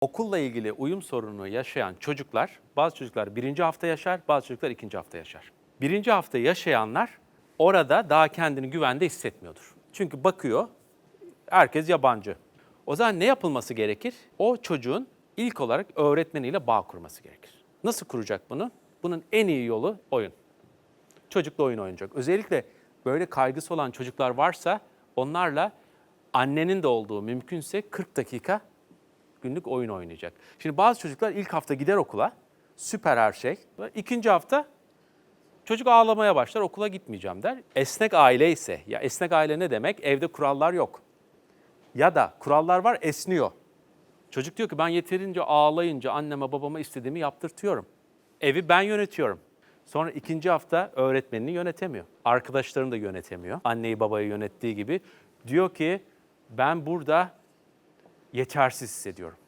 Okulla ilgili uyum sorunu yaşayan çocuklar, bazı çocuklar birinci hafta yaşar, bazı çocuklar ikinci hafta yaşar. Birinci hafta yaşayanlar orada daha kendini güvende hissetmiyordur. Çünkü bakıyor, herkes yabancı. O zaman ne yapılması gerekir? O çocuğun ilk olarak öğretmeniyle bağ kurması gerekir. Nasıl kuracak bunu? Bunun en iyi yolu oyun. Çocukla oyun oynayacak. Özellikle böyle kaygısı olan çocuklar varsa onlarla annenin de olduğu mümkünse 40 dakika günlük oyun oynayacak. Şimdi bazı çocuklar ilk hafta gider okula, süper her şey. İkinci hafta çocuk ağlamaya başlar, okula gitmeyeceğim der. Esnek aile ise, ya esnek aile ne demek? Evde kurallar yok. Ya da kurallar var, esniyor. Çocuk diyor ki ben yeterince ağlayınca anneme babama istediğimi yaptırtıyorum. Evi ben yönetiyorum. Sonra ikinci hafta öğretmenini yönetemiyor. Arkadaşlarını da yönetemiyor. Anneyi babayı yönettiği gibi. Diyor ki ben burada yetersiz hissediyorum.